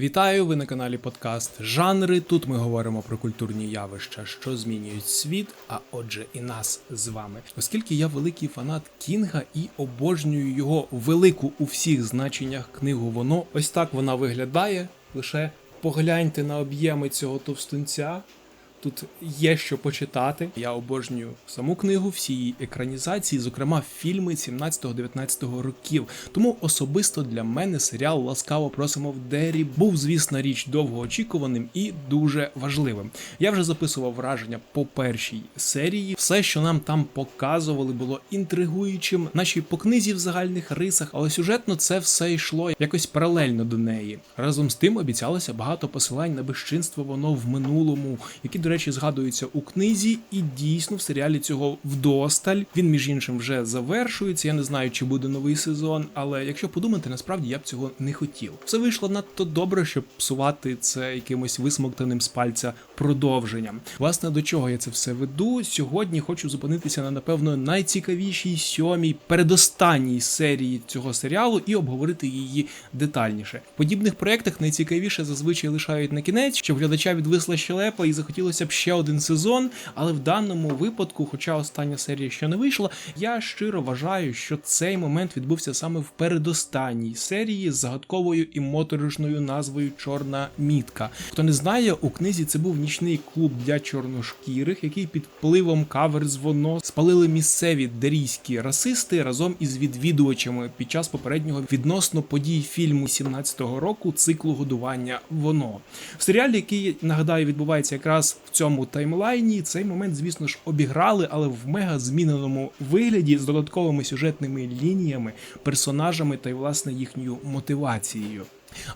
Вітаю! Ви на каналі Подкаст Жанри. Тут ми говоримо про культурні явища, що змінюють світ, а отже, і нас з вами. Оскільки я великий фанат Кінга і обожнюю його велику у всіх значеннях книгу. Воно ось так вона виглядає. Лише погляньте на об'єми цього товстунця. Тут є що почитати. Я обожнюю саму книгу, всі її екранізації, зокрема фільми 17-19 років. Тому особисто для мене серіал Ласкаво просимо в Дері був, звісно, річ довгоочікуваним і дуже важливим. Я вже записував враження по першій серії. Все, що нам там показували, було інтригуючим, наче по книзі в загальних рисах, але сюжетно це все йшло якось паралельно до неї. Разом з тим обіцялося багато посилань на безчинство воно в минулому, які, до речі, згадуються у книзі, і дійсно в серіалі цього вдосталь. Він, між іншим, вже завершується. Я не знаю, чи буде новий сезон, але якщо подумати, насправді я б цього не хотів. Все вийшло надто добре, щоб псувати це якимось висмоктаним з пальця продовженням. Власне, до чого я це все веду? Сьогодні хочу зупинитися на напевно найцікавішій сьомій передостанній серії цього серіалу і обговорити її детальніше. В подібних проєктах найцікавіше зазвичай лишають на кінець, щоб глядача відвисла щелепа і захотілося б ще один сезон. Але в даному випадку, хоча остання серія ще не вийшла, я щиро вважаю, що цей момент відбувся саме в передостанній серії з загадковою і моторошною назвою Чорна мітка. Хто не знає, у книзі це був нічний клуб для чорношкірих, який під впливом кавер з воно спалили місцеві дерійські расисти разом із відвідувачами під час попереднього відносно подій фільму 17-го року циклу годування воно. В серіалі, який нагадаю, відбувається якраз в цьому таймлайні, цей момент, звісно ж, обіграли, але в мега зміненому вигляді з додатковими сюжетними лініями, персонажами та й власне їхньою мотивацією.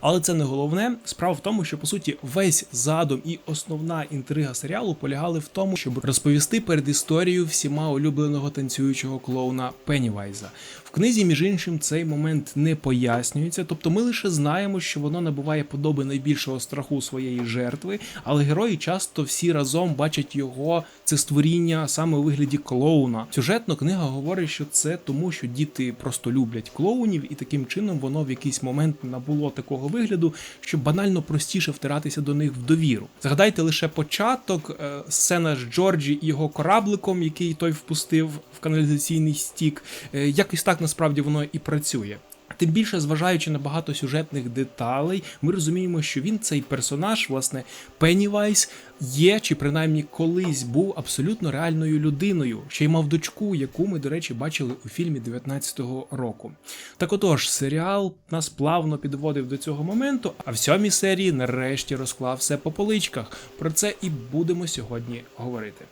Але це не головне. Справа в тому, що по суті весь задум і основна інтрига серіалу полягали в тому, щоб розповісти перед історією всіма улюбленого танцюючого клоуна Пеннівайза. В книзі, між іншим, цей момент не пояснюється, тобто ми лише знаємо, що воно набуває подоби найбільшого страху своєї жертви, але герої часто всі разом бачать його це створіння саме у вигляді клоуна. Сюжетно книга говорить, що це тому, що діти просто люблять клоунів, і таким чином воно в якийсь момент набуло такого вигляду, що банально простіше втиратися до них в довіру. Згадайте лише початок, е, сцена з Джорджі і його корабликом, який той впустив в каналізаційний стік. Е, Якось так насправді воно і працює. Тим більше, зважаючи на багато сюжетних деталей, ми розуміємо, що він цей персонаж, власне, Пеннівайс, є чи принаймні колись був абсолютно реальною людиною, ще й мав дочку, яку ми, до речі, бачили у фільмі 19-го року. Так отож, серіал нас плавно підводив до цього моменту, а в сьомій серії нарешті розклав все по поличках. Про це і будемо сьогодні говорити.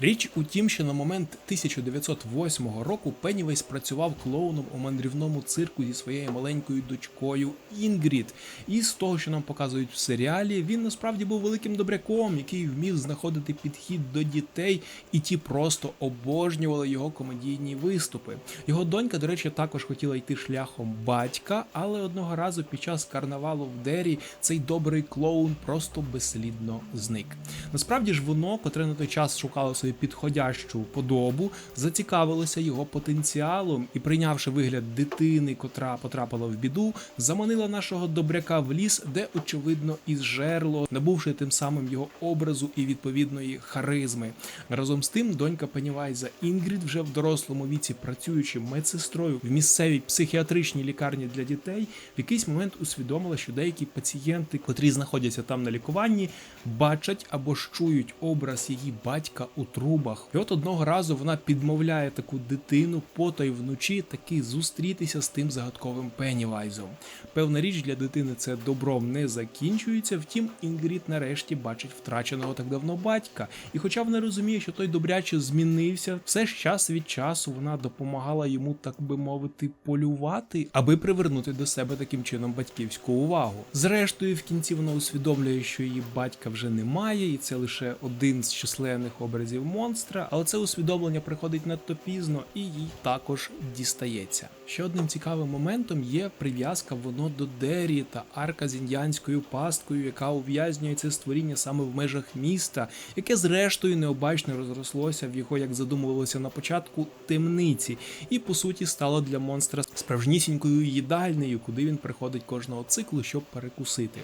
Річ у тім, що на момент 1908 року Пеннівейс працював клоуном у мандрівному цирку зі своєю маленькою дочкою Інгрід. І з того, що нам показують в серіалі, він насправді був великим добряком, який вмів знаходити підхід до дітей, і ті просто обожнювали його комедійні виступи. Його донька, до речі, також хотіла йти шляхом батька, але одного разу під час карнавалу в Дері цей добрий клоун просто безслідно зник. Насправді ж воно, котре на той час шукало собі підходящу подобу, зацікавилося його потенціалом і, прийнявши вигляд дитини, котра потрапила в біду, заманила нашого добряка в ліс, де очевидно і зжерло, набувши тим самим його образу і відповідної харизми. Разом з тим, донька Пеннівайза Інгрід, вже в дорослому віці працюючи медсестрою в місцевій психіатричній лікарні для дітей, в якийсь момент усвідомила, що деякі пацієнти, котрі знаходяться там на лікуванні, бачать або ж чують образ її батька у трубах. І от одного разу вона підмовляє таку дитину потай вночі таки зустрітися з тим загадковим Пеннівайзом. Певна річ для дитини це добром не закінчується. Втім, Інгрід нарешті бачить втраченого так давно батька. І хоча вона розуміє, що той добряче змінився, все ж час від часу вона допомагала йому, так би мовити, полювати, аби привернути до себе таким чином батьківську увагу. Зрештою, в кінці вона усвідомлює, що її батька вже немає, і це лише один з численних образів монстра, але це усвідомлення приходить надто пізно і їй також дістається. Ще одним цікавим моментом є прив'язка воно до Дері та арка з індіанською пасткою, яка ув'язнює це створіння саме в межах міста, яке зрештою необачно розрослося в його, як задумувалося на початку, темниці, і по суті стало для монстра справжнісінькою їдальнею, куди він приходить кожного циклу, щоб перекусити.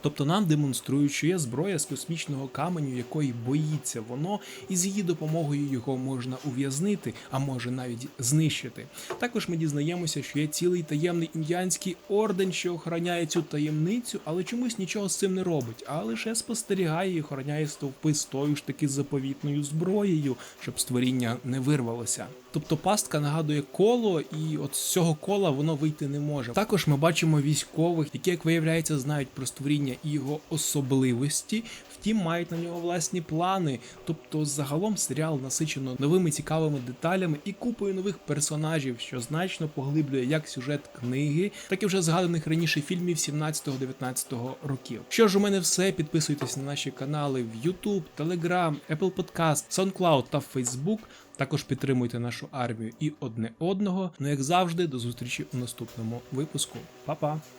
Тобто нам демонструють, що є зброя з космічного каменю, якої боїться воно, і з її допомогою його можна ув'язнити, а може навіть знищити. Також ми дізнаємося, що є цілий таємний індіанський орден, що охороняє цю таємницю, але чомусь нічого з цим не робить, а лише спостерігає і охороняє стовпи з тою ж таки заповітною зброєю, щоб створіння не вирвалося. Тобто пастка нагадує коло, і от з цього кола воно вийти не може. Також ми бачимо військових, які, як виявляється, знають про створіння і його особливості, втім мають на нього власні плани. Тобто, загалом серіал насичено новими цікавими деталями і купою нових персонажів, що значно поглиблює як сюжет книги, так і вже згаданих раніше фільмів 17-19 років. Що ж, у мене все. Підписуйтесь на наші канали в YouTube, Telegram, Apple Podcast, SoundCloud та Facebook. Також підтримуйте нашу армію і одне одного. Ну як завжди, до зустрічі у наступному випуску. Па-па!